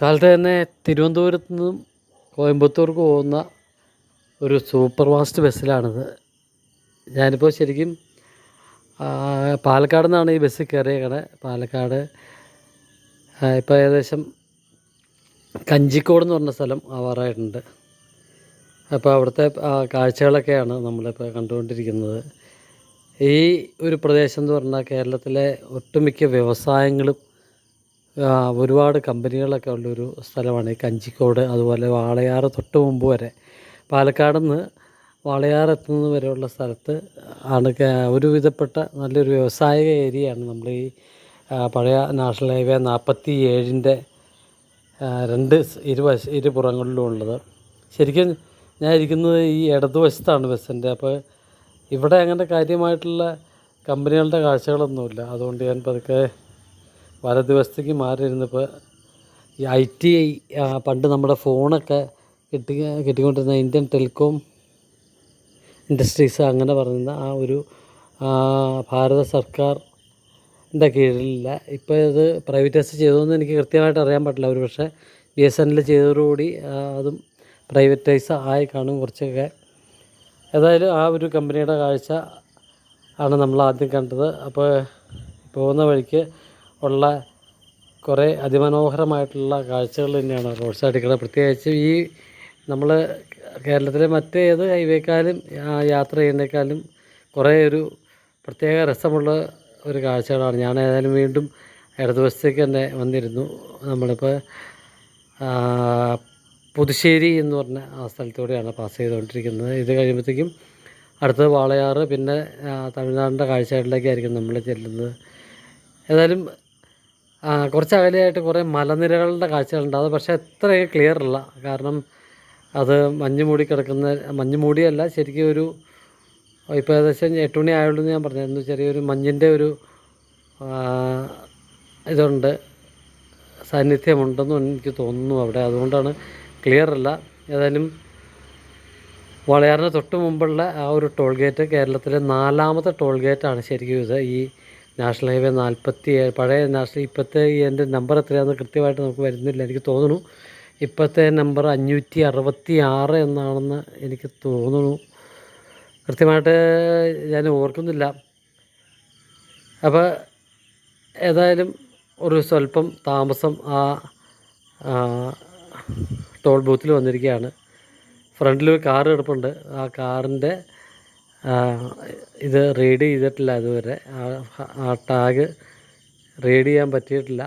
കാലത്ത് തന്നെ തിരുവനന്തപുരത്ത് നിന്നും കോയമ്പത്തൂർക്ക് പോകുന്ന ഒരു സൂപ്പർ ഫാസ്റ്റ് ബസ്സിലാണിത്. ഞാനിപ്പോൾ ശരിക്കും പാലക്കാട് നിന്നാണ് ഈ ബസ്സിൽ കയറിയേക്കണേ. പാലക്കാട് ഇപ്പോൾ ഏകദേശം കഞ്ചിക്കോട് എന്ന് പറഞ്ഞ സ്ഥലം ആവാറായിട്ടുണ്ട്. അപ്പോൾ അവിടുത്തെ കാഴ്ചകളൊക്കെയാണ് നമ്മളിപ്പോൾ കണ്ടുകൊണ്ടിരിക്കുന്നത്. ഈ ഒരു പ്രദേശം എന്ന് പറഞ്ഞാൽ കേരളത്തിലെ ഒട്ടുമിക്ക വ്യവസായങ്ങളും ഒരുപാട് കമ്പനികളൊക്കെ ഉള്ളൊരു സ്ഥലമാണ് ഈ കഞ്ചിക്കോട് അതുപോലെ വാളയാറ് തൊട്ട് മുമ്പ് വരെ. പാലക്കാട് നിന്ന് വാളയാർ എത്തുന്നത് വരെയുള്ള സ്ഥലത്ത് ആണ് ഒരുവിധപ്പെട്ട നല്ലൊരു വ്യവസായിക ഏരിയയാണ് നമ്മൾ ഈ പഴയ നാഷണൽ ഹൈവേ നാൽപ്പത്തി ഏഴിന്റെ രണ്ട് ഇരുവശ ഇരുപുറങ്ങളിലും ഉള്ളത്. ശരിക്കും ഞാൻ ഇരിക്കുന്നത് ഈ ഇടതുവശത്താണ് ബസ്സിന്റെ അപ്പോൾ ഇവിടെ അങ്ങനെ കാര്യമായിട്ടുള്ള കമ്പനികളുടെ കാഴ്ചകളൊന്നുമില്ല. അതുകൊണ്ട് ഞാൻ പതുക്കെ വലതുവശത്തേക്ക് മാറി മാറിയിരുന്നപ്പോൾ ഈ ഐ ടി ഐ പണ്ട് നമ്മുടെ ഫോണൊക്കെ കിട്ടി കിട്ടിക്കൊണ്ടിരുന്ന ഇന്ത്യൻ ടെലികോം ഇൻഡസ്ട്രീസ് അങ്ങനെ പറയുന്ന ആ ഒരു ഭാരത സർക്കാരിന്റെ കീഴിലില്ല. ഇപ്പോൾ ഇത് പ്രൈവറ്റൈസ് ചെയ്തതെന്ന് എനിക്ക് കൃത്യമായിട്ട് അറിയാൻ പറ്റില്ല. ഒരു പക്ഷേ ബി എസ് എൻ എൽ ചെയ്തതോടുകൂടി അതും പ്രൈവറ്റൈസ് ആയി കാണും കുറച്ചൊക്കെ. ഏതായാലും ആ ഒരു കമ്പനിയുടെ കാഴ്ച ആണ് നമ്മൾ ആദ്യം കണ്ടത്. അപ്പോൾ പോകുന്ന വഴിക്ക് ഉള്ള കുറേ അതിമനോഹരമായിട്ടുള്ള കാഴ്ചകൾ തന്നെയാണ് റോഡ് സൈഡിൽ കൂടെ പ്രത്യേകിച്ച് ഈ നമ്മൾ കേരളത്തിലെ മറ്റേത് ഹൈവേക്കാലും യാത്ര ചെയ്യുന്നേക്കാളും കുറേ ഒരു പ്രത്യേക രസമുള്ള ഒരു കാഴ്ചകളാണ്. ഞാൻ ഏതായാലും വീണ്ടും ഇടതുവശത്തേക്ക് തന്നെ വന്നിരുന്നു. നമ്മളിപ്പോൾ പുതുശ്ശേരി എന്ന് പറഞ്ഞ ആ സ്ഥലത്തൂടെയാണ് പാസ് ചെയ്തുകൊണ്ടിരിക്കുന്നത്. ഇത് കഴിയുമ്പോഴത്തേക്കും അടുത്തത് വാളയാറ് പിന്നെ തമിഴ്നാടിന്റെ കാഴ്ചകളിലേക്കായിരിക്കും നമ്മൾ ചെല്ലുന്നത്. ഏതായാലും കുറച്ച് അകലെയായിട്ട് കുറേ മലനിരകളുടെ കാഴ്ചകളുണ്ട്. അത് പക്ഷേ അത്ര ക്ലിയർ അല്ല. കാരണം അത് മഞ്ഞ് മൂടി കിടക്കുന്ന മഞ്ഞ് മൂടിയല്ല ശരിക്കും ഒരു ഇപ്പോൾ ഏകദേശം എട്ട് മണി ആയുള്ളൂ ഞാൻ പറഞ്ഞിരുന്നു ചെറിയൊരു മഞ്ഞിന്റെ ഒരു ഇതുണ്ട് സാന്നിധ്യമുണ്ടെന്ന് എനിക്ക് തോന്നുന്നു അവിടെ. അതുകൊണ്ടാണ് ക്ലിയർ അല്ല. ഏതായാലും വളയാറിന് തൊട്ട് മുമ്പുള്ള ആ ഒരു ടോൾ ഗേറ്റ് കേരളത്തിലെ നാലാമത്തെ ടോൾ ഗേറ്റാണ് ശരിക്കും ഇത്. ഈ നാഷണൽ ഹൈവേ നാൽപ്പത്തി ഏഴ് പഴയ നാഷണൽ ഇപ്പോഴത്തെ എന്റെ നമ്പർ എത്രയാണെന്ന് കൃത്യമായിട്ട് നമുക്ക് വരുന്നില്ല എനിക്ക് തോന്നുന്നു. ഇപ്പോഴത്തെ നമ്പർ അഞ്ഞൂറ്റി അറുപത്തി ആറ് എന്നാണെന്ന് എനിക്ക് തോന്നുന്നു. കൃത്യമായിട്ട് ഞാൻ ഓർക്കുന്നില്ല. അപ്പോൾ ഏതായാലും ഒരു സ്വല്പം താമസം ആ, ടോൾ ബൂത്തിൽ വന്നിരിക്കുകയാണ്. ഫ്രണ്ടിൽ ഒരു കാർ കിടപ്പുണ്ട്. ആ കാറിന്റെ ഇത് റീഡ് ചെയ്തിട്ടില്ല അതുവരെ ആ- ടാഗ് റീഡ് ചെയ്യാൻ പറ്റിയിട്ടില്ല.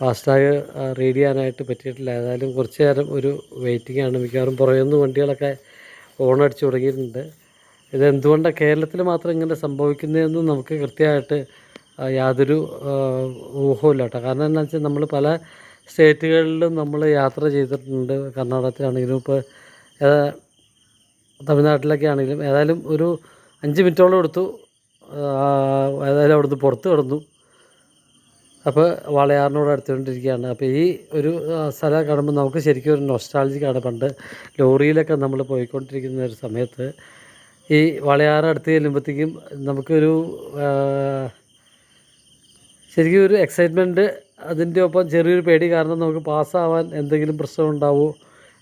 ഫാസ്റ്റാഗ് റീഡ് ചെയ്യാനായിട്ട് പറ്റിയിട്ടില്ല. ഏതായാലും കുറച്ച് നേരം ഒരു വെയിറ്റിംഗ് ആണ്. മിക്കവാറും നിന്ന് വണ്ടികളൊക്കെ ഓണടിച്ച് തുടങ്ങിയിട്ടുണ്ട്. ഇതെന്തുകൊണ്ടാണ് കേരളത്തിൽ മാത്രം ഇങ്ങനെ സംഭവിക്കുന്നതെന്ന് നമുക്ക് കൃത്യമായിട്ട് യാതൊരു ഊഹവും ഇല്ല കേട്ടോ. കാരണം എന്താണെന്ന് വെച്ചാൽ നമ്മൾ പല സ്റ്റേറ്റുകളിലും നമ്മൾ യാത്ര ചെയ്തിട്ടുണ്ട്. കർണാടകത്തിലാണെങ്കിലും ഇപ്പോൾ തമിഴ്നാട്ടിലൊക്കെ ആണെങ്കിലും ഏതായാലും ഒരു അഞ്ച് മിനിറ്റോളം എടുത്തു. ഏതായാലും അവിടുന്ന് പുറത്ത് കിടന്നു. അപ്പോൾ വാളയാറിനോട് അടുത്തുകൊണ്ടിരിക്കുകയാണ്. അപ്പോൾ ഈ ഒരു സ്ഥലം കാണുമ്പോൾ നമുക്ക് ശരിക്കും ഒരു നൊസ്റ്റാളജിക്കാണ് പണ്ട് ലോറിയിലൊക്കെ നമ്മൾ പോയിക്കൊണ്ടിരിക്കുന്ന ഒരു സമയത്ത് ഈ വാളയാറ് അടുത്ത് ചെല്ലുമ്പോഴത്തേക്കും നമുക്കൊരു ശരിക്കും ഒരു എക്സൈറ്റ്മെന്റ് അതിന്റെ ഒപ്പം ചെറിയൊരു പേടി കാരണം നമുക്ക് പാസ്സാവാൻ എന്തെങ്കിലും പ്രശ്നം ഉണ്ടാവുമോ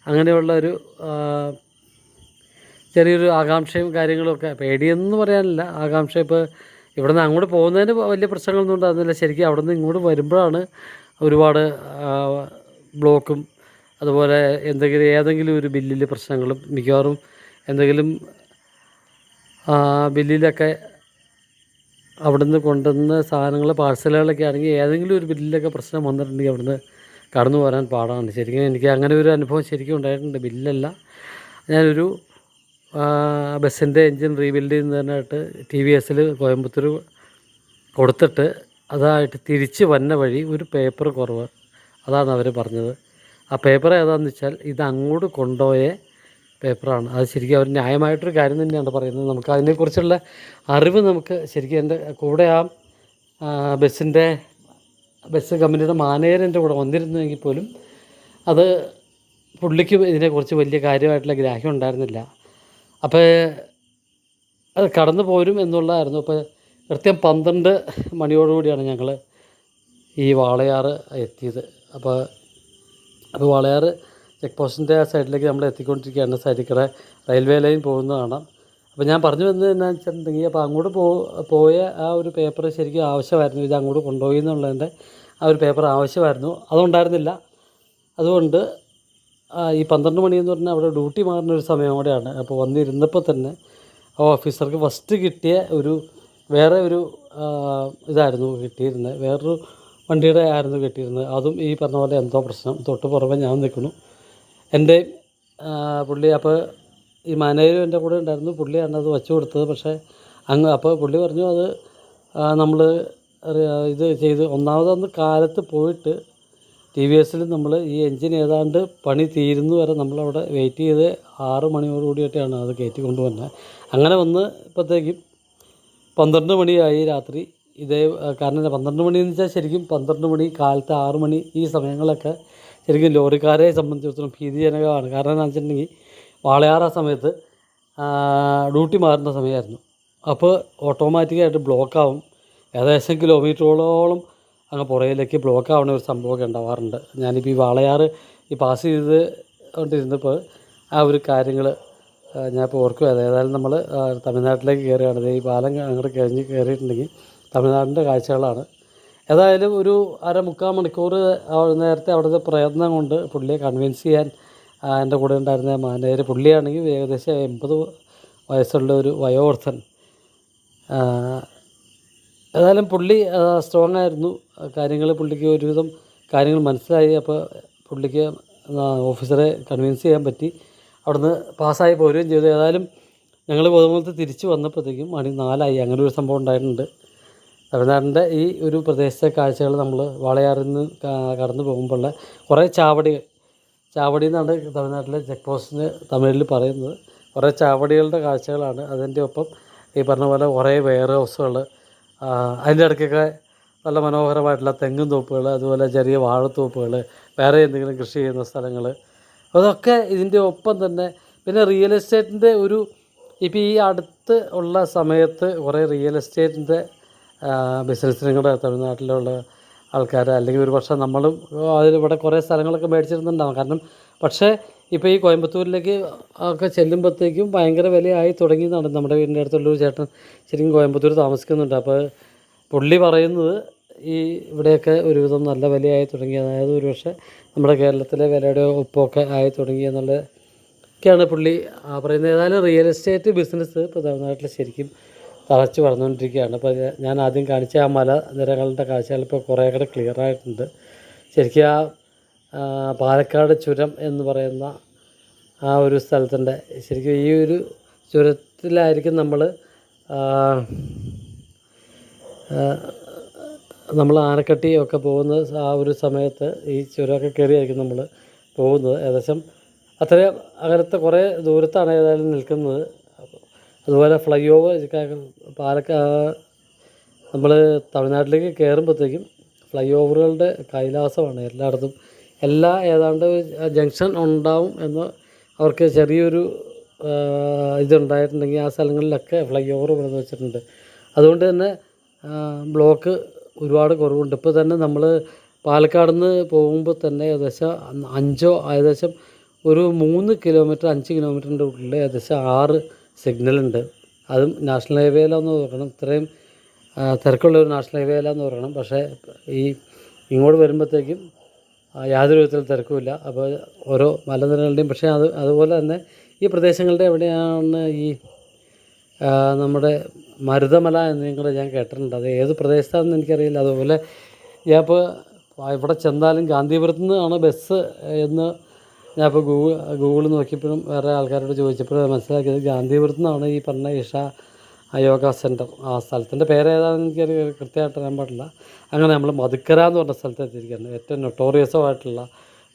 അങ്ങനെയുള്ള ഒരു ചെറിയൊരു ആകാംക്ഷയും കാര്യങ്ങളൊക്കെ പേടിയെന്ന് പറയാനില്ല. ആകാംക്ഷ ഇപ്പോൾ ഇവിടെ നിന്ന് അങ്ങോട്ട് പോകുന്നതിന് വലിയ പ്രശ്നങ്ങളൊന്നും ഉണ്ടാകുന്നില്ല. ശരിക്കും അവിടെ നിന്ന് ഇങ്ങോട്ട് വരുമ്പോഴാണ് ഒരുപാട് ബ്ലോക്കും അതുപോലെ എന്തെങ്കിലും ഏതെങ്കിലും ഒരു ബില്ലിലെ പ്രശ്നങ്ങളും മിക്കവാറും എന്തെങ്കിലും ബില്ലിലൊക്കെ അവിടുന്ന് കൊണ്ടുവന്ന സാധനങ്ങൾ പാഴ്സലുകളൊക്കെ ആണെങ്കിൽ ഏതെങ്കിലും ഒരു ബില്ലിലൊക്കെ പ്രശ്നം വന്നിട്ടുണ്ടെങ്കിൽ അവിടുന്ന് കടന്നു പോരാൻ പാടാണ്. ശരിക്കും എനിക്ക് അങ്ങനെ ഒരു അനുഭവം ശരിക്കും ഉണ്ടായിട്ടുണ്ട്. ബില്ലല്ല. ഞാനൊരു ബസ്സിന്റെ എൻജിൻ റീബിൽഡ് ചെയ്യുന്നതിനായിട്ട് ടി വി എസിൽ കോയമ്പത്തൂർ കൊടുത്തിട്ട് അതായിട്ട് തിരിച്ച് വന്ന വഴി ഒരു പേപ്പർ കുറവ്. അതാണ് അവർ പറഞ്ഞത്. ആ പേപ്പർ ഏതാണെന്ന് വെച്ചാൽ ഇത് അങ്ങോട്ട് കൊണ്ടുപോയ പേപ്പറാണ്. അത് ശരിക്കും അവർ ന്യായമായിട്ടൊരു കാര്യം തന്നെയാണ് പറയുന്നത്. നമുക്ക് അതിനെക്കുറിച്ചുള്ള അറിവ് നമുക്ക് ശരിക്കും എന്റെ കൂടെ ആ ബസ്സിന്റെ ബസ് കമ്പനിയുടെ മാനേജർ എന്റെ കൂടെ വന്നിരുന്നെങ്കിൽ പോലും അത് പുള്ളിക്ക് ഇതിനെക്കുറിച്ച് വലിയ കാര്യമായിട്ടുള്ള ഗ്രാഹ്യം ഉണ്ടായിരുന്നില്ല. അപ്പോൾ അത് കടന്നു പോരും എന്നുള്ളതായിരുന്നു. അപ്പോൾ കൃത്യം പന്ത്രണ്ട് മണിയോടുകൂടിയാണ് ഞങ്ങൾ ഈ വാളയാർ എത്തിയത്. അപ്പോൾ അപ്പോൾ വാളയാർ ചെക്ക് പോസ്റ്റിന്റെ ആ സൈഡിലേക്ക് നമ്മൾ എത്തിക്കൊണ്ടിരിക്കുകയാണ്. സൈഡിൽ കൂടെ റെയിൽവേ ലൈൻ പോകുന്ന കാണാം. അപ്പോൾ ഞാൻ പറഞ്ഞു വന്നത് എന്നാ വെച്ചിട്ടുണ്ടെങ്കിൽ അപ്പോൾ അങ്ങോട്ട് പോ പോയ ആ ഒരു പേപ്പർ ശരിക്കും ആവശ്യമായിരുന്നു. ഇത് അങ്ങോട്ട് കൊണ്ടുപോയി എന്നുള്ളതിന്റെ ആ ഒരു പേപ്പർ ആവശ്യമായിരുന്നു. അതുണ്ടായിരുന്നില്ല. അതുകൊണ്ട് ഈ പന്ത്രണ്ട് മണിയെന്ന് പറഞ്ഞാൽ അവിടെ ഡ്യൂട്ടി മാറുന്ന ഒരു സമയം കൂടെയാണ് അപ്പോൾ വന്നിരുന്നപ്പോൾ തന്നെ ആ ഓഫീസർക്ക് ഫസ്റ്റ് കിട്ടിയ ഒരു വേറെ ഒരു ഇതായിരുന്നു കിട്ടിയിരുന്നത് വേറൊരു വണ്ടിയുടെ ആയിരുന്നു കിട്ടിയിരുന്നത് അതും ഈ പറഞ്ഞ പോലെ എന്തോ പ്രശ്നം. തൊട്ട് പുറമെ ഞാൻ നിൽക്കുന്നു. എന്റെ പുള്ളി അപ്പോൾ ഈ മാനേജരും എന്റെ കൂടെ ഉണ്ടായിരുന്നു. പുള്ളിയാണ് അത് വച്ചു കൊടുത്തത്. പക്ഷേ അങ്ങ് അപ്പോൾ പുള്ളി പറഞ്ഞു അത് നമ്മൾ ഇത് ചെയ്ത് ഒന്നാമതൊന്ന് കാലത്ത് പോയിട്ട് ടി വി എസിൽ നമ്മൾ ഈ എൻജിൻ ഏതാണ്ട് പണി തീരുന്നു വരെ നമ്മളവിടെ വെയിറ്റ് ചെയ്ത് ആറ് മണിയോടുകൂടിയിട്ടാണ് അത് കയറ്റി കൊണ്ടുവന്നത്. അങ്ങനെ വന്ന് ഇപ്പോഴത്തേക്കും പന്ത്രണ്ട് മണിയായി രാത്രി. ഇതേ കാരണം പന്ത്രണ്ട് മണി എന്ന് വെച്ചാൽ ശരിക്കും പന്ത്രണ്ട് മണി കാലത്ത് ആറ് മണി ഈ സമയങ്ങളൊക്കെ ശരിക്കും ലോറിക്കാരെ സംബന്ധിച്ചിടത്തോളം ഭീതിജനകമാണ്. കാരണം എന്താണെന്ന് വെച്ചിട്ടുണ്ടെങ്കിൽ വാളയാറ സമയത്ത് ഡ്യൂട്ടി മാറുന്ന സമയമായിരുന്നു. അപ്പോൾ ഓട്ടോമാറ്റിക്കായിട്ട് ബ്ലോക്കാവും. ഏകദേശം കിലോമീറ്ററോളം അങ്ങ് പുറയിലേക്ക് ബ്ലോക്ക് ആവുന്ന ഒരു സംഭവമൊക്കെ ഉണ്ടാവാറുണ്ട്. ഞാനിപ്പോൾ ഈ വാളയാർ ഈ പാസ് ചെയ്ത് കൊണ്ടിരുന്നപ്പോൾ ആ ഒരു കാര്യങ്ങൾ ഞാനിപ്പോൾ ഓർക്കുക ഏതായാലും നമ്മൾ തമിഴ്നാട്ടിലേക്ക് കയറുകയാണ് ദേ ഈ പാലം അങ്ങോട്ട് കഴിഞ്ഞ് കയറിയിട്ടുണ്ടെങ്കിൽ തമിഴ്നാടിന്റെ കാഴ്ചകളാണ്. ഏതായാലും ഒരു അര മുക്കാൽ മണിക്കൂർ നേരത്തെ അവിടുത്തെ പ്രയത്നം കൊണ്ട് പുള്ളിയെ കൺവിൻസ് ചെയ്യാൻ എന്റെ കൂടെ ഉണ്ടായിരുന്ന മാനേജർ പുള്ളിയാണെങ്കിൽ ഏകദേശം എൺപത് വയസ്സുള്ള ഒരു വയോവർദ്ധൻ ഏതായാലും പുള്ളി സ്ട്രോങ് ആയിരുന്നു കാര്യങ്ങൾ പുള്ളിക്ക് ഒരുവിധം കാര്യങ്ങൾ മനസ്സിലായി. അപ്പോൾ പുള്ളിക്ക് ഓഫീസറെ കൺവിൻസ് ചെയ്യാൻ പറ്റി. അവിടുന്ന് പാസ്സായി പോരുകയും ചെയ്തു. ഏതായാലും ഞങ്ങൾ ഗോതമ്പലത്ത് തിരിച്ച് വന്നപ്പോഴത്തേക്കും മണി നാലായി. അങ്ങനെ ഒരു സംഭവം ഉണ്ടായിട്ടുണ്ട്. തമിഴ്നാടിന്റെ ഈ ഒരു പ്രദേശത്തെ കാഴ്ചകൾ നമ്മൾ വാളയാറിൽ നിന്ന് കടന്നു പോകുമ്പോഴുള്ള കുറേ ചാവടികൾ. ചാവടി എന്നാണ് തമിഴ്നാട്ടിലെ ചെക്ക് പോസ്റ്റിന് തമിഴിൽ പറയുന്നത്. കുറേ ചാവടികളുടെ കാഴ്ചകളാണ് അതിന്റെ ഒപ്പം ഈ പറഞ്ഞ പോലെ കുറേ വെയർ ഹൗസുകൾ അതിന്റെ ഇടയ്ക്കൊക്കെ നല്ല മനോഹരമായിട്ടുള്ള തെങ്ങും തോപ്പുകൾ അതുപോലെ ചെറിയ വാഴത്തോപ്പുകൾ വേറെ എന്തെങ്കിലും കൃഷി ചെയ്യുന്ന സ്ഥലങ്ങൾ. അതൊക്കെ ഇതിന്റെ ഒപ്പം തന്നെ പിന്നെ റിയൽ എസ്റ്റേറ്റിന്റെ ഒരു ഇപ്പോൾ ഈ അടുത്ത് ഉള്ള സമയത്ത് കുറേ റിയൽ എസ്റ്റേറ്റിന്റെ ബിസിനസ്സിനും കൂടെ തമിഴ്നാട്ടിലുള്ള ആൾക്കാർ അല്ലെങ്കിൽ ഒരു പക്ഷേ നമ്മളും ഇവിടെ കുറേ സ്ഥലങ്ങളൊക്കെ മേടിച്ചിരുന്നുണ്ടാവും. കാരണം പക്ഷേ ഇപ്പോൾ ഈ കോയമ്പത്തൂരിലേക്ക് ഒക്കെ ചെല്ലുമ്പോഴത്തേക്കും ഭയങ്കര വിലയായി തുടങ്ങിയതാണ് നമ്മുടെ വീടിന്റെ അടുത്തുള്ള ഒരു ചേട്ടൻ ശരിക്കും കോയമ്പത്തൂർ താമസിക്കുന്നുണ്ട്. അപ്പോൾ പുള്ളി പറയുന്നത് ഈ ഇവിടെയൊക്കെ ഒരുവിധം നല്ല വിലയായി തുടങ്ങി. അതായത് ഒരു പക്ഷേ നമ്മുടെ കേരളത്തിലെ വിലയുടെ ഒപ്പമൊക്കെ ആയി തുടങ്ങി എന്നുള്ള ഒക്കെയാണ് പുള്ളി പറയുന്നത്. ഏതായാലും റിയൽ എസ്റ്റേറ്റ് ബിസിനസ് പ്രധാനമായിട്ടുള്ള ശരിക്കും തളച്ച് വളർന്നുകൊണ്ടിരിക്കുകയാണ്. അപ്പോൾ ഞാൻ ആദ്യം കാണിച്ച ആ മല നിരകളുടെ കാഴ്ചകൾ ഇപ്പോൾ കുറേ കൂടെ ക്ലിയർ ആയിട്ടുണ്ട്. ശരിക്കും ആ പാലക്കാട് ചുരം എന്ന് പറയുന്ന ആ ഒരു സ്ഥലത്തിന്റെ ശരിക്കും ഈ ഒരു ചുരത്തിലായിരിക്കും നമ്മൾ നമ്മൾ ആനക്കട്ടി ഒക്കെ പോകുന്ന ആ ഒരു സമയത്ത് ഈ ചുരമൊക്കെ കയറിയായിരിക്കും നമ്മൾ പോകുന്നത്. ഏകദേശം അത്രയും അകലത്തെ കുറേ ദൂരത്താണ് ഏതായാലും നിൽക്കുന്നത്. അതുപോലെ ഫ്ലൈ ഓവർ പാലക്കാട് നമ്മൾ തമിഴ്നാട്ടിലേക്ക് കയറുമ്പോഴത്തേക്കും ഫ്ലൈ ഓവറുകളുടെ കൈലാസമാണ് എല്ലായിടത്തും. എല്ലാ ഏതാണ്ട് ജംഗ്ഷൻ ഉണ്ടാവും എന്ന് അവർക്ക് ചെറിയൊരു ഇതുണ്ടായിട്ടുണ്ടെങ്കിൽ ആ സ്ഥലങ്ങളിലൊക്കെ ഫ്ലൈ ഓവർ പണിത് വെച്ചിട്ടുണ്ട്. അതുകൊണ്ട് തന്നെ ബ്ലോക്ക് ഒരുപാട് കുറവുണ്ട്. ഇപ്പോൾ തന്നെ നമ്മൾ പാലക്കാട് നിന്ന് പോകുമ്പോൾ തന്നെ ഏകദേശം അഞ്ചോ ഏകദേശം ഒരു മൂന്ന് കിലോമീറ്റർ അഞ്ച് കിലോമീറ്ററിന്റെ ഉള്ളിൽ ഏകദേശം ആറ് സിഗ്നലുണ്ട്. അതും നാഷണൽ ഹൈവേയിലാന്ന് നോക്കണം ഇത്രയും തിരക്കുള്ള ഒരു നാഷണൽ ഹൈവേയിലാന്ന് പറയണം പക്ഷേ ഈ ഇങ്ങോട്ട് വരുമ്പോഴത്തേക്കും യാതൊരു വിധത്തിൽ തിരക്കുമില്ല. അപ്പോൾ ഓരോ മലനിരകളുടെയും പക്ഷേ അത് അതുപോലെ തന്നെ ഈ പ്രദേശങ്ങളുടെ എവിടെയാണ് ഈ നമ്മുടെ മരുതമല എന്ന് നിങ്ങൾ ഞാൻ കേട്ടിട്ടുണ്ട്. അത് ഏത് പ്രദേശത്താണെന്ന് എനിക്കറിയില്ല. അതുപോലെ ഞാൻ ഇപ്പോൾ ഇവിടെ ചെന്നാലും ഗാന്ധിപുരത്ത് നിന്നാണ് ബസ് എന്ന് ഞാൻ ഇപ്പോൾ ഗൂഗിൾ ഗൂഗിൾ നോക്കിയപ്പോഴും വേറെ ആൾക്കാരോട് ചോദിച്ചപ്പോഴും മനസ്സിലാക്കിയത് ഗാന്ധിപുരത്ത് നിന്നാണ് ഈ പറഞ്ഞ ഇഷ യോഗ സെന്റർ ആ സ്ഥലത്തിന്റെ പേര് ഏതാണെന്ന് എനിക്ക് കൃത്യമായിട്ട് അറിയാൻ പാടില്ല. അങ്ങനെ നമ്മൾ മധുക്കര എന്ന് പറഞ്ഞ സ്ഥലത്ത് എത്തിയിരിക്കുന്നത് ഏറ്റവും നൊട്ടോറിയസമായിട്ടുള്ള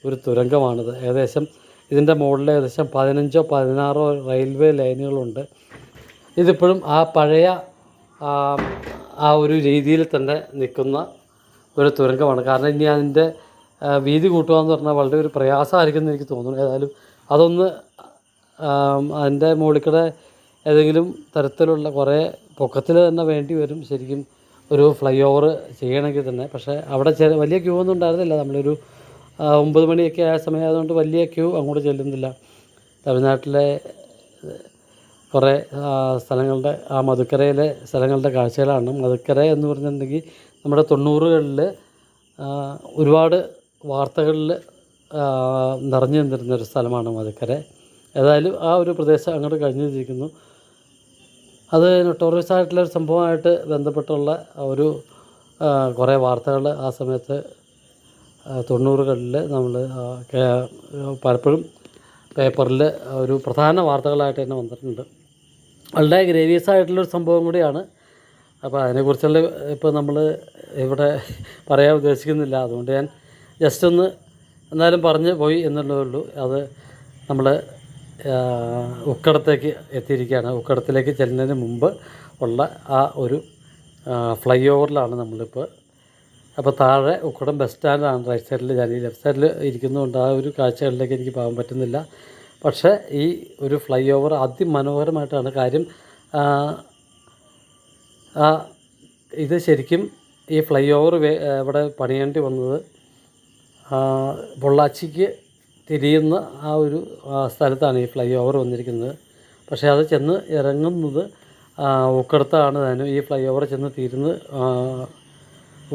ഒരു തുരങ്കമാണിത്. ഏകദേശം ഇതിന്റെ മുകളിൽ ഏകദേശം പതിനഞ്ചോ പതിനാറോ റെയിൽവേ ലൈനുകളുണ്ട് ഇതിപ്പോഴും ആ പഴയ ആ, ഒരു രീതിയിൽ തന്നെ നിൽക്കുന്ന ഒരു തുരങ്കമാണ്. കാരണം ഇനി അതിന്റെ വീതി കൂട്ടുക എന്ന് പറഞ്ഞാൽ വളരെ ഒരു പ്രയാസമായിരിക്കും എന്ന് എനിക്ക് തോന്നുന്നു. ഏതായാലും അതൊന്ന് അതിന്റെ മുകളിൽ ഏതെങ്കിലും തരത്തിലുള്ള കുറേ പൊക്കത്തിൽ തന്നെ വേണ്ടി വരും. ശരിക്കും ഒരു ഫ്ലൈ ഓവർ ചെയ്യണമെങ്കിൽ തന്നെ. പക്ഷേ അവിടെ ചെ വലിയ ക്യൂ ഒന്നും ഉണ്ടായിരുന്നില്ല. നമ്മളൊരു ഒമ്പത് മണിയൊക്കെ ആയ സമയമായതുകൊണ്ട് വലിയ ക്യൂ അങ്ങോട്ട് ചെല്ലുന്നില്ല. തമിഴ്നാട്ടിലെ കുറേ സ്ഥലങ്ങളുടെ ആ മധുക്കരയിലെ സ്ഥലങ്ങളുടെ കാഴ്ചകളാണ്. മധുക്കര എന്ന് പറഞ്ഞിട്ടുണ്ടെങ്കിൽ നമ്മുടെ തൊണ്ണൂറുകളിൽ ഒരുപാട് വാർത്തകളിൽ നിറഞ്ഞു നിന്നിരുന്ന ഒരു സ്ഥലമാണ് മധുക്കര ഏതായാലും ആ ഒരു പ്രദേശം അങ്ങോട്ട് കഴിഞ്ഞിരിക്കുന്നു. അത് നൊട്ടോറിയസ് ഒരു സംഭവമായിട്ട് ബന്ധപ്പെട്ടുള്ള ഒരു കുറേ വാർത്തകൾ ആ സമയത്ത് തൊണ്ണൂറുകളിൽ നമ്മൾ പലപ്പോഴും പേപ്പറിൽ ഒരു പ്രധാന വാർത്തകളായിട്ട് തന്നെ വന്നിട്ടുണ്ട്. വളരെ ഗ്രേവിയസ് ആയിട്ടുള്ളൊരു സംഭവം കൂടിയാണ്. അപ്പോൾ അതിനെക്കുറിച്ചുള്ള ഇപ്പോൾ നമ്മൾ ഇവിടെ പറയാൻ ഉദ്ദേശിക്കുന്നില്ല. അതുകൊണ്ട് ഞാൻ ജസ്റ്റ് ഒന്ന് എന്നാലും പറഞ്ഞ് പോയി എന്നുള്ളതേ ഉള്ളൂ. അത് നമ്മൾ ഉക്കടത്തേക്ക് എത്തിയിരിക്കുകയാണ്. ഉക്കടത്തിലേക്ക് ചെല്ലുന്നതിന് മുമ്പ് ഉള്ള ആ ഒരു ഫ്ലൈ ഓവറിലാണ് നമ്മളിപ്പോൾ അപ്പോൾ താഴെ ഉക്കടം ബസ് സ്റ്റാൻഡാണ്. റൈറ്റ് സൈഡിൽ ഞാൻ ഈ ലെഫ്റ്റ് സൈഡിൽ ഇരിക്കുന്നതുകൊണ്ട് ആ ഒരു കാഴ്ചകളിലേക്ക് എനിക്ക് പോകാൻ പറ്റുന്നില്ല. പക്ഷേ ഈ ഒരു ഫ്ലൈ ഓവർ അതിമനോഹരമായിട്ടാണ് കാര്യം ഇത് ശരിക്കും ഈ ഫ്ലൈ ഓവർ ഇവിടെ പണിയേണ്ടി വന്നത് പൊള്ളാച്ചിക്ക് തിരിയുന്ന ആ ഒരു സ്ഥലത്താണ് ഈ ഫ്ലൈ ഓവർ വന്നിരിക്കുന്നത്. പക്ഷേ അത് ചെന്ന് ഇറങ്ങുന്നത് ഉക്കടത്താണ് താനും. ഈ ഫ്ലൈ ഓവർ ചെന്ന് തീരുന്നത്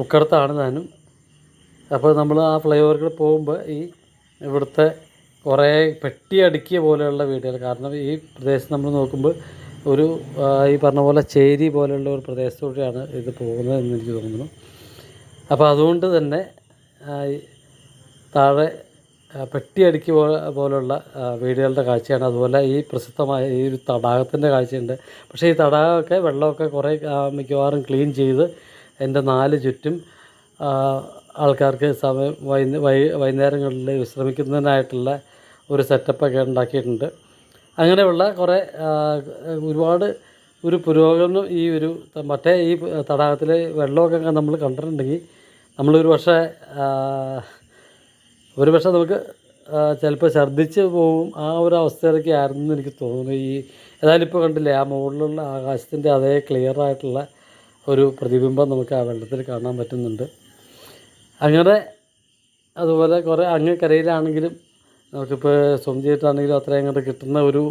ഉക്കടത്താണ് താനും. അപ്പോൾ നമ്മൾ ആ ഫ്ലൈ ഓവറിൽ പോകുമ്പോൾ ഈ ഇവിടുത്തെ കുറേ പെട്ടി അടുക്കിയ പോലെയുള്ള വീടുകൾ കാരണം ഈ പ്രദേശം നമ്മൾ നോക്കുമ്പോൾ ഒരു ഈ പറഞ്ഞ പോലെ ചേരി പോലെയുള്ള ഒരു പ്രദേശത്തൂടെയാണ് ഇത് പോകുന്നത് എന്ന് എനിക്ക് തോന്നുന്നു. അപ്പോൾ അതുകൊണ്ട് തന്നെ താഴെ പെട്ടിയടുക്കി പോലെ പോലുള്ള വീടുകളുടെ കാഴ്ചയാണ്. അതുപോലെ ഈ പ്രസിദ്ധമായ ഈ ഒരു തടാകത്തിന്റെ കാഴ്ചയുണ്ട്. പക്ഷേ ഈ തടാകമൊക്കെ വെള്ളമൊക്കെ കുറേ മിക്കവാറും ക്ലീൻ ചെയ്ത് എന്റെ നാല് ചുറ്റും ആൾക്കാർക്ക് സമയം വൈകുന്ന വൈ വൈകുന്നേരങ്ങളിൽ വിശ്രമിക്കുന്നതിനായിട്ടുള്ള ഒരു സെറ്റപ്പൊക്കെ ഉണ്ടാക്കിയിട്ടുണ്ട്. അങ്ങനെയുള്ള കുറേ ഒരുപാട് ഒരു പുരോഗമനം ഈ ഒരു മറ്റേ ഈ തടാകത്തിലെ വെള്ളമൊക്കെ നമ്മൾ കണ്ടിട്ടുണ്ടെങ്കിൽ നമ്മളൊരു പക്ഷേ ഒരു പക്ഷേ നമുക്ക് ചിലപ്പോൾ ഛർദ്ദിച്ച് പോവും. ആ ഒരു അവസ്ഥയിലൊക്കെ ആയിരുന്നു എനിക്ക് തോന്നുന്നു ഈ ഏതായാലും ഇപ്പോൾ കണ്ടില്ലേ ആ മുകളിലുള്ള ആകാശത്തിന്റെ അതേ ക്ലിയർ ആയിട്ടുള്ള ഒരു പ്രതിബിംബം നമുക്ക് ആ വെള്ളത്തിൽ കാണാൻ പറ്റുന്നുണ്ട്. അങ്ങനെ അതുപോലെ കുറേ അങ്ങ് കരയിലാണെങ്കിലും നമുക്കിപ്പോൾ സ്വം ചെയ്തിട്ടാണെങ്കിലും അത്രയും അങ്ങോട്ട് കിട്ടുന്ന ഒരു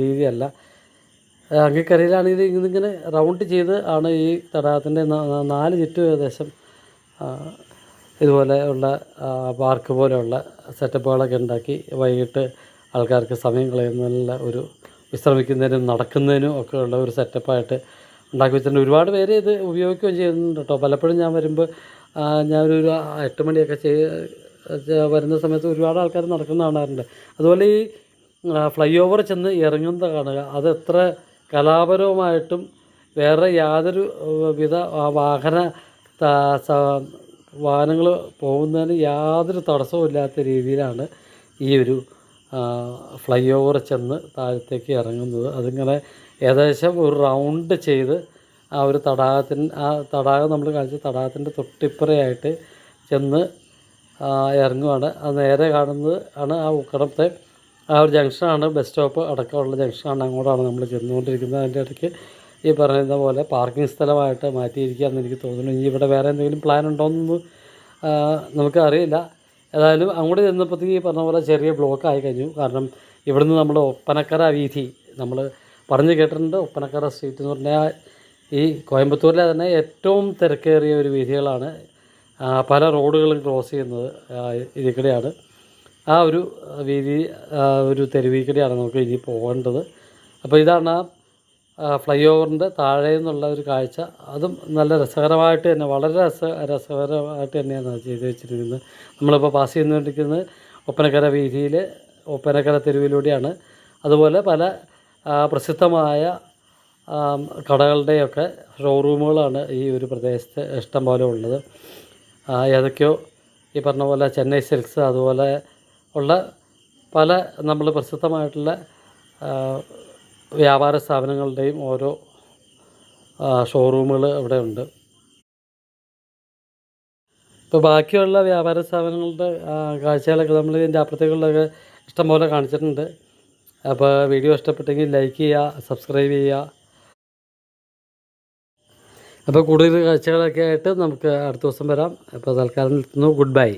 രീതിയല്ല. അങ്ങക്കരയിലാണെങ്കിൽ ഇതിങ്ങനെ റൗണ്ട് ചെയ്ത് ആണ് ഈ തടാകത്തിന്റെ നാല് ചുറ്റും ഏകദേശം ആ, ഇതുപോലെ ഉള്ള പാർക്ക് പോലെയുള്ള സെറ്റപ്പുകളൊക്കെ ഉണ്ടാക്കി വൈകിട്ട് ആൾക്കാർക്ക് സമയം കളയുന്നതിനുള്ള ഒരു വിശ്രമിക്കുന്നതിനും നടക്കുന്നതിനും ഒക്കെ ഉള്ള ഒരു സെറ്റപ്പായിട്ട് ഉണ്ടാക്കി വെച്ചിട്ടുണ്ട്. ഒരുപാട് പേര് ഇത് ഉപയോഗിക്കുകയും ചെയ്യുന്നുണ്ട് കേട്ടോ പലപ്പോഴും ഞാൻ വരുമ്പോൾ ഞാനൊരു എട്ട് മണിയൊക്കെ ചെയ്ത് വരുന്ന സമയത്ത് ഒരുപാട് ആൾക്കാർ നടക്കുന്ന കാണാറുണ്ട്. അതുപോലെ ഈ ഫ്ലൈ ഓവർ ചെന്ന് ഇറങ്ങുന്നത് കാണുക അത് എത്ര കലാപരവുമായിട്ടും വേറെ യാതൊരു വിധ വാഹന വാഹനങ്ങൾ പോകുന്നതിന് യാതൊരു തടസ്സവും ഇല്ലാത്ത രീതിയിലാണ് ഈ ഒരു ഫ്ലൈ ഓവർ ചെന്ന് താഴത്തേക്ക് ഇറങ്ങുന്നത്. അതിങ്ങനെ ഏകദേശം ഒരു റൗണ്ട് ചെയ്ത് ആ ഒരു തടാകത്തിന് ആ തടാകം നമ്മൾ കാണിച്ച തടാകത്തിന്റെ തൊട്ടിപ്പുറയായിട്ട് ചെന്ന് ഇറങ്ങുവാണ്. അത് നേരെ കാണുന്നത് ആണ് ആ ഉക്കടത്തെ ആ ഒരു ജംഗ്ഷനാണ്. ബസ് സ്റ്റോപ്പ് അടക്കമുള്ള ജംഗ്ഷനാണ്. അങ്ങോട്ടാണ് നമ്മൾ ചെന്നുകൊണ്ടിരിക്കുന്നത്. അതിന്റെ ഇടയ്ക്ക് ഈ പറയുന്ന പോലെ പാർക്കിംഗ് സ്ഥലമായിട്ട് മാറ്റിയിരിക്കുകയെന്ന് എനിക്ക് തോന്നുന്നു. ഇനി ഇവിടെ വേറെ എന്തെങ്കിലും പ്ലാൻ ഉണ്ടോയെന്നൊന്നും നമുക്ക് അറിയില്ല. ഏതായാലും അങ്ങോട്ട് ചെന്നപ്പോഴത്തേക്ക് ഈ പറഞ്ഞ പോലെ ചെറിയ ബ്ലോക്ക് ആയി കഴിഞ്ഞു. കാരണം ഇവിടുന്ന് നമ്മൾ ഒപ്പനക്കര വീഥി നമ്മൾ പറഞ്ഞു കേട്ടിട്ടുണ്ട് ഒപ്പനക്കര സ്ട്രീറ്റ് എന്ന് പറഞ്ഞാൽ ഈ കോയമ്പത്തൂരിലെ തന്നെ ഏറ്റവും തിരക്കേറിയ ഒരു വീഥികളാണ് പല റോഡുകളും ക്രോസ് ചെയ്യുന്നത് ഇതിൽ ആ ഒരു വീതി ഒരു തെരുവിൽ കൂടെയാണ് നമുക്ക് ഇനി പോകേണ്ടത്. അപ്പോൾ ഇതാണ് ആ ഫ്ലൈ ഓവറിന്റെ താഴെ നിന്നുള്ള ഒരു കാഴ്ച. അതും നല്ല രസകരമായിട്ട് തന്നെ വളരെ രസ രസകരമായിട്ട് തന്നെയാണ് ചെയ്തു വെച്ചിരിക്കുന്നത്. നമ്മളിപ്പോൾ പാസ് ചെയ്തുകൊണ്ടിരിക്കുന്നത് ഒപ്പനക്കര വീതിയിൽ ഒപ്പനക്കര തെരുവിലൂടെയാണ്. അതുപോലെ പല പ്രസിദ്ധമായ കടകളുടെയൊക്കെ ഷോറൂമുകളാണ് ഈ ഒരു പ്രദേശത്ത് ഇഷ്ടം പോലെ ഉള്ളത്. ഏതൊക്കെയോ ഈ പറഞ്ഞ പോലെ ചെന്നൈ സിൽക്സ് അതുപോലെ ഉള്ള പല നമ്മൾ പ്രസിദ്ധമായിട്ടുള്ള വ്യാപാര സ്ഥാപനങ്ങളുടെയും ഓരോ ഷോറൂമുകൾ ഇവിടെ ഉണ്ട്. ഇപ്പോൾ ബാക്കിയുള്ള വ്യാപാര സ്ഥാപനങ്ങളുടെ കാഴ്ചകളൊക്കെ നമ്മൾ ഇതിന്റെ അപ്പുറത്തേക്കുള്ളതൊക്കെ ഇഷ്ടംപോലെ കാണിച്ചിട്ടുണ്ട്. അപ്പോൾ വീഡിയോ ഇഷ്ടപ്പെട്ടെങ്കിൽ ലൈക്ക് ചെയ്യുക സബ്സ്ക്രൈബ് ചെയ്യുക. അപ്പോൾ കൂടുതൽ കാഴ്ചകളൊക്കെ ആയിട്ട് നമുക്ക് അടുത്ത ദിവസം വരാം. അപ്പോൾ തൽക്കാലം നിർത്തുന്നു. Good bye